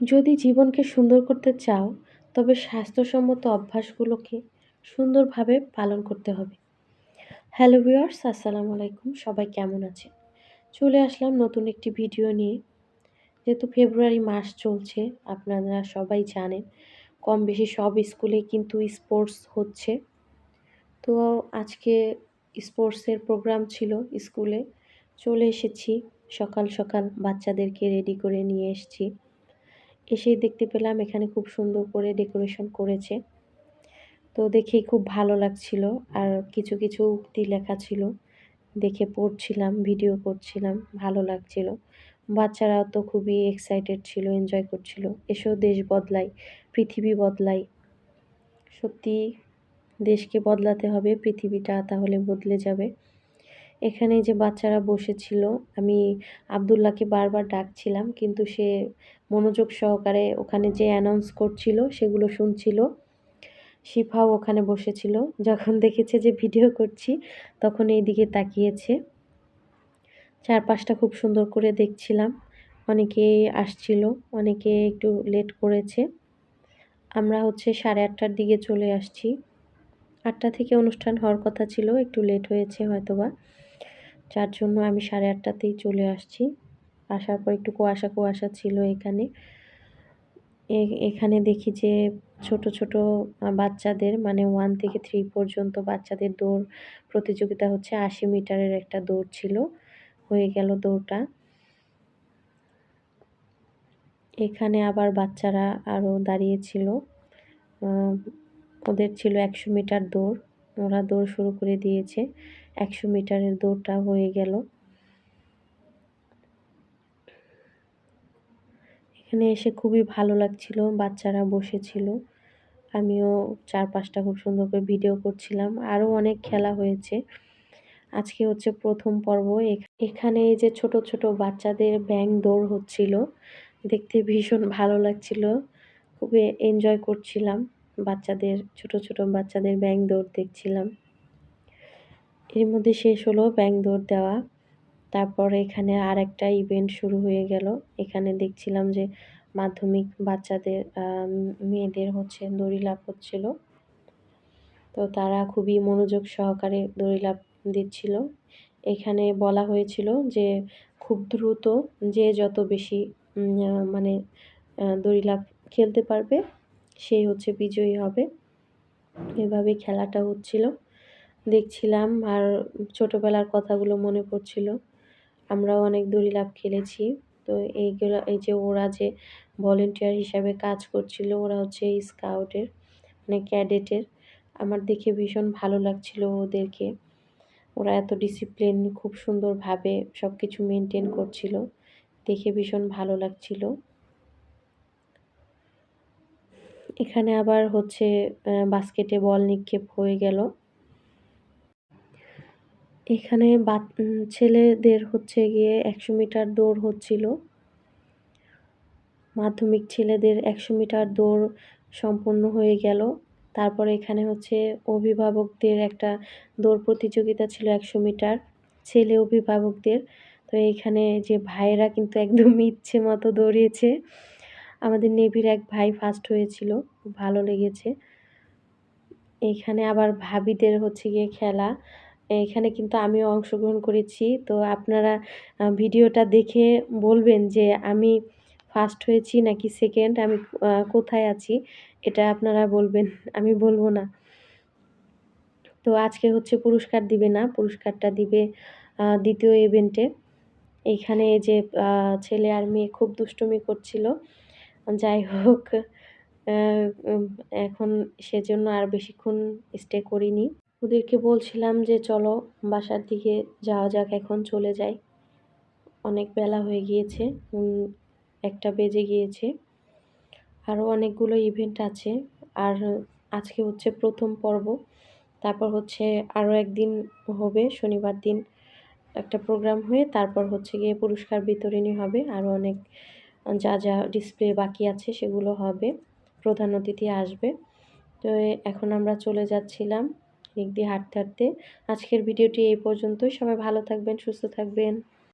যদি জীবনকে সুন্দর করতে চাও, তবে স্বাস্থ্যসম্মত অভ্যাসগুলোকে সুন্দরভাবে পালন করতে হবে। হ্যালো ভিওয়ার্স আসসালামু আলাইকুম। সবাই কেমন আছেন? চলে আসলাম নতুন একটি ভিডিও নিয়ে। যেহেতু ফেব্রুয়ারি মাস চলছে, আপনারা সবাই জানেন কম বেশি সব স্কুলে কিন্তু স্পোর্টস হচ্ছে। তো আজকে স্পোর্টসের প্রোগ্রাম ছিল স্কুলে। চলে এসেছি, সকাল সকাল বাচ্চাদেরকে রেডি করে নিয়ে এসেছি। এসেই দেখতে পেলাম এখানে খুব সুন্দর করে ডেকোরেশন করেছে। তো দেখেই খুব ভালো লাগছিল আর কিছু কিছু উক্তি লেখা ছিল। দেখে পড়ছিলাম, ভিডিও করছিলাম, ভালো লাগছিল। বাচ্চারাও তো খুবই এক্সাইটেড ছিল এনজয় করছিল। এসেও দেশ বদলাই, পৃথিবী বদলাই। সত্যি দেশকে বদলাতে হবে, পৃথিবীটা তাহলে বদলে যাবে। এখানে যে বাচ্চারা বসেছিল, আমি আবদুল্লাহকে বারবার ডাকছিলাম, কিন্তু সে মনোযোগ সহকারে ওখানে যে অ্যানাউন্স করছিল, সেগুলো শুনছিল। শিফাও ওখানে বসেছিল। যখন দেখেছে যে ভিডিও করছি, তখন এই দিকে তাকিয়েছে। চারপাশটা খুব সুন্দর করে দেখছিলাম। অনেকে আসছিল, অনেকে একটু লেট করেছে। আমরা হচ্ছে সাড়ে আটটার দিকে চলে আসছি। আটটা থেকে অনুষ্ঠান হওয়ার কথা ছিল, একটু লেট হয়েছে হয়তোবা। যার জন্য আমি সাড়ে আটটাতেই চলে আসছি। আসার পর একটু কুয়াশা কুয়াশা ছিল এখানে। এখানে দেখি যে ছোট ছোট বাচ্চাদের মানে ওয়ান থেকে থ্রি পর্যন্ত বাচ্চাদের দৌড় প্রতিযোগিতা হচ্ছে আশি মিটারের একটা দৌড় ছিল। হয়ে গেল দৌড়টা। এখানে আবার বাচ্চারা আরও দাঁড়িয়েছিল ওদের ছিল একশো মিটার দৌড়। ওরা দৌড় শুরু করে দিয়েছে। একশো মিটারের দৌড়টা হয়ে গেল। এখানে এসে খুবই ভালো লাগছিল, বাচ্চারা বসেছিল। আমিও চার পাঁচটা খুব সুন্দর করে ভিডিও করছিলাম। আরও অনেক খেলা হয়েছে। আজকে হচ্ছে প্রথম পর্ব। এখানে এই যে ছোট ছোট বাচ্চাদের ব্যাং দৌড় হচ্ছিল, দেখতে ভীষণ ভালো লাগছিল। খুবই এনজয় করছিলাম। বাচ্চাদের, ছোট ছোট বাচ্চাদের ব্যাং দৌড় দেখছিলাম। এর মধ্যে শেষ হলো ব্যাং দৌড় দেওয়া। তারপর এখানে আর একটা ইভেন্ট শুরু হয়ে গেল। এখানে দেখছিলাম যে মাধ্যমিক বাচ্চাদের মেয়েদের হচ্ছে দড়ি লাভ হচ্ছিল। তো তারা খুবই মনোযোগ সহকারে দড়ি লাভ দিচ্ছিল। এখানে বলা হয়েছিল যে খুব দ্রুত যে যত বেশি মানে দড়ি লাভ খেলতে পারবে সেই হচ্ছে বিজয়ী হবে। এভাবে খেলাটা হচ্ছিল। দেখছিলাম আর ছোটোবেলার কথাগুলো মনে পড়ছিল। আমরাও অনেক দড়ি লাভ খেলেছি। তো এইগুলো, এই যে ওরা যে ভলেন্টিয়ার হিসাবে কাজ করছিল, ওরা হচ্ছে স্কাউটের মানে ক্যাডেটের আমার দেখে ভীষণ ভালো লাগছিল ওদেরকে। ওরা এত ডিসিপ্লিন খুব সুন্দরভাবে সব কিছু মেনটেন করছিল। দেখে ভীষণ ভালো লাগছিল। এখানে আবার হচ্ছে বাস্কেটে বল নিক্ষেপ হয়ে গেল। এখানে ছেলেদের হচ্ছে গিয়ে একশো মিটার দৌড় হচ্ছিল। মাধ্যমিক ছেলেদের একশো মিটার দৌড় সম্পন্ন হয়ে গেল। তারপর এখানে হচ্ছে অভিভাবকদের একটা দৌড় প্রতিযোগিতা ছিল একশো মিটার, ছেলে অভিভাবকদের। তো এখানে যে ভাইয়েরা কিন্তু একদম ইচ্ছে মতো দৌড়িয়েছে। আমাদের নেভির এক ভাই ফার্স্ট হয়েছিল, ভালো লেগেছে। এখানে আবার ভাবিদের হচ্ছে গিয়ে খেলা। এখানে কিন্তু আমিও অংশগ্রহণ করেছি। তো আপনারা ভিডিওটা দেখে বলবেন যে আমি ফার্স্ট হয়েছি নাকি সেকেন্ড আমি কোথায় আছি? এটা আপনারা বলবেন, আমি বলব না। তো আজকে হচ্ছে পুরস্কার দিবে না, পুরস্কারটা দিবে দ্বিতীয় ইভেন্টে এইখানে যে ছেলে আর মেয়ে খুব দুষ্টুমি করছিল। যাই হোক এখন সেজন্য আর বেশিক্ষণ স্টে করিনি। ওদেরকে বলছিলাম যে, চলো বাসার দিকে যাওয়া যাক, এখন চলে যাই। অনেক বেলা হয়ে গিয়েছে একটা বেজে গিয়েছে। আরও অনেকগুলো ইভেন্ট আছে। আর আজকে হচ্ছে প্রথম পর্ব। তারপর হচ্ছে আরও একদিন হবে, শনিবার দিন একটা প্রোগ্রাম হয়ে, তারপর হচ্ছে গিয়ে পুরস্কার বিতরণী হবে। আরও অনেক যা যা ডিসপ্লে বাকি আছে সেগুলো হবে। প্রধান অতিথি আসবে। তো এখন আমরা চলে যাচ্ছিলাম দিক দিয়ে হাঁটতে হাঁটতে। আজকের ভিডিওটি এই পর্যন্তই। সবাই ভালো থাকবেন, সুস্থ থাকবেন।